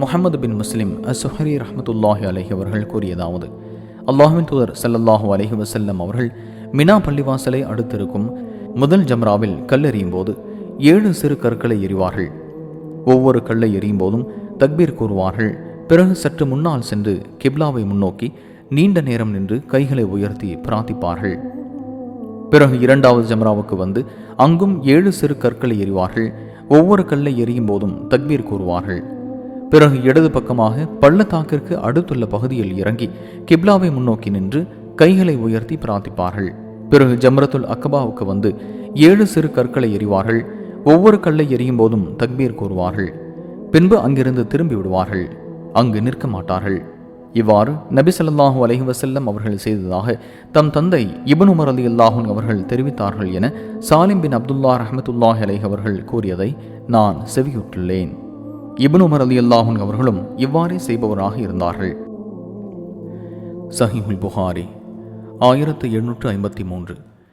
முகமது பின் முஸ்லிம் அசுஹரி ரஹமத்துல்லாஹி அலஹி அவர்கள் கூறியதாவது அல்லாஹின் தூதர் ஸல்லல்லாஹு அலஹி வசல்லம் அவர்கள் மினா பள்ளிவாசலை அடுத்திருக்கும் முதல் ஜம்ராவில் கல்லெறியும் போது ஏழு சிறு கற்களை எறிவார்கள். ஒவ்வொரு கல்லை எறியும் போதும் தக்பீர் கூறுவார்கள். பிறகு சற்று முன்னால் சென்று கிப்லாவை முன்னோக்கி நீண்ட நேரம் நின்று கைகளை உயர்த்தி பிரார்த்திப்பார்கள். பிறகு இரண்டாவது ஜம்ராவுக்கு வந்து அங்கும் ஏழு சிறு கற்களை எறிவார்கள். ஒவ்வொரு கல்லை எறியும் போதும் தக்பீர் கூறுவார்கள். பிறகு இடது பக்கமாக பள்ளத்தாக்கிற்கு அடுத்துள்ள பகுதியில் இறங்கி கிப்லாவை முன்னோக்கி நின்று கைகளை உயர்த்தி பிரார்த்திப்பார்கள். பிறகு ஜம்ரத்துல் அக்கபாவுக்கு வந்து ஏழு சிறு கற்களை எறிவார்கள். ஒவ்வொரு கல்லை எறியும் போதும் தக்பீர் கூறுவார்கள். பின்பு அங்கிருந்து திரும்பி விடுவார்கள். அங்கு நிற்க மாட்டார்கள். இவ்வாறு நபி ஸல்லல்லாஹு அலைஹி அவர்கள் செய்ததாக தம் தந்தை இபன் உமர் அலி அல்லாஹூன் அவர்கள் தெரிவித்தார்கள் என சாலிம் பின் அப்துல்லா ரஹமத்துல்லாஹ் அலஹி அவர்கள் கூறியதை நான் செவியுற்றுள்ளேன். இப்னு உமர் அலி அவர்களும் இவ்வாறே செய்பவராக இருந்தார்கள். சஹீஹுல் புகாரி ஆயிரத்து எண்ணூற்று ஐம்பத்தி மூன்று.